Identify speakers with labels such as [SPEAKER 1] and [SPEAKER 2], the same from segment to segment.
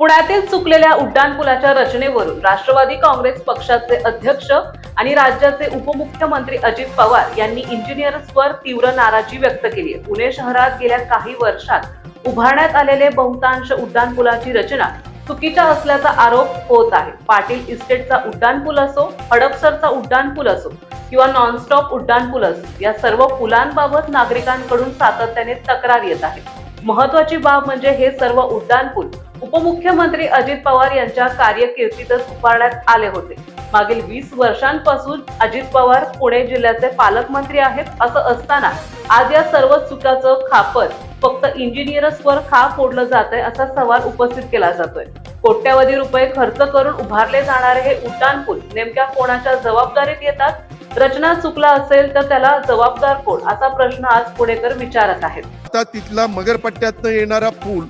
[SPEAKER 1] पुण्यातील चुकलेल्या उड्डाणपुलाच्या रचनेवरून राष्ट्रवादी काँग्रेस पक्षाचे अध्यक्ष आणि राज्याचे उपमुख्यमंत्री अजित पवार यांनी इंजिनियर्सवर तीव्र नाराजी व्यक्त केली आहे. पुणे शहरात गेल्या काही वर्षात उभारण्यात आलेले बहुतांश उड्डाणपुलाची रचना चुकीच्या असल्याचा आरोप होत आहे. पाटील इस्टेटचा उड्डाणपूल असो हडपसरचा उड्डाणपूल असो किंवा नॉनस्टॉप उड्डाणपूल असो या सर्व पुलांबाबत नागरिकांकडून सातत्याने तक्रार येत आहे. महत्वाची बाब म्हणजे हे सर्व उड्डाणपूल उपमुख्यमंत्री अजित पवार यांच्या कार्यकिर्दीतच उभारण्यात आले होते. मागील वीस वर्षांपासून अजित पवार पुणे जिल्ह्याचे पालकमंत्री आहेत असं असताना आज या सर्व चुकाचं खापर फक्त इंजिनियर्सवर खा फोडलं जात आहे असा सवाल उपस्थित केला जातोय. कोट्यावधी रुपये खर्च करून उभारले जाणारे हे उड्डाणपूल नेमक्या कोणाच्या जबाबदारीत येतात? रचना चुकला असेल तर त्याला जबाबदार कोण? असा प्रश्न आज पुणेकर विचारत आहेत.
[SPEAKER 2] आता तिथला मगरपट्ट्यातनं येणारा पूल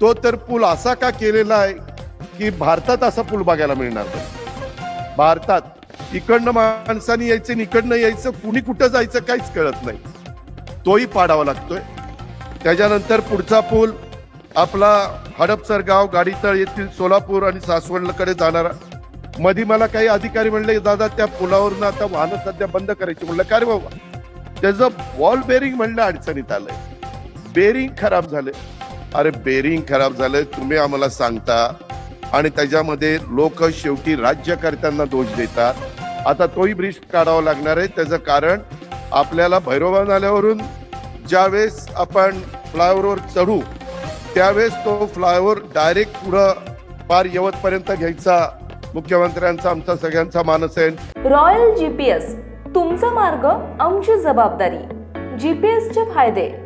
[SPEAKER 2] तो तर पूल असा का केलेला आहे की भारतात असा पूल बघायला मिळणार नाही? भारतात इकडनं माणसाने यायचं इकडनं यायचं कुणी कुठं जायचं काहीच कळत नाही. तोही पाडावा लागतोय. त्याच्यानंतर पुढचा पूल आपला हडपसर गाव गाडीतळ येथील सोलापूर आणि सासवडकडे जाणारा. मधी मला काही अधिकारी म्हणले दादा त्या पुलावरून आता वाहनं सध्या बंद करायची. म्हणलं काय रे बाबा? त्याचं बॉल बेरिंग म्हणलं अडचणीत आलंय. बेरिंग खराब झालं अरे बेरिंग खराब झालंय तुम्ही आम्हाला सांगता. आणि त्याच्यामध्ये लोक शेवटी राज्यकर्त्यांना दोष देतात. आता तोही ब्रिज काढावा लागणार आहे. त्याचं कारण आपल्याला भैरवबा नाल्यावरून ज्यावेळेस आपण फ्लायओव्हरवर चढू त्यावेळेस तो फ्लायओव्हर डायरेक्ट पुढं पार यवतपर्यंत घ्यायचा. मुख्यमंत्र्यांचा आमचा सगळ्यांचा मानस आहे.
[SPEAKER 3] रॉयल जीपीएस तुमचा मार्ग आमची जबाबदारी. जीपीएसचे फायदे.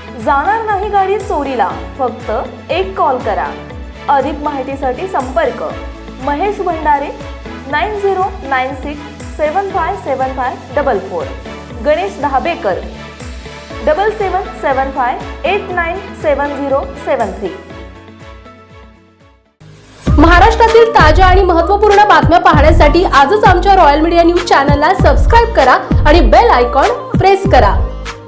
[SPEAKER 3] जाणार नाही गाडी चोरीला फक्त एक कॉल करा. अधिक माहितीसाठी संपर्क. Mahesh Bhandare nine zero nine six seven five seven five double four. Ganesh Dahabekar double seven seven five eight nine seven zero seven three.
[SPEAKER 4] महाराष्ट्रातील ताज्या आणि महत्त्वपूर्ण बातम्या पाहण्यासाठी आजच आमच्या रॉयल मीडिया न्यूज चॅनलला सबस्क्राईब करा आणि बेल आयकॉन प्रेस करा.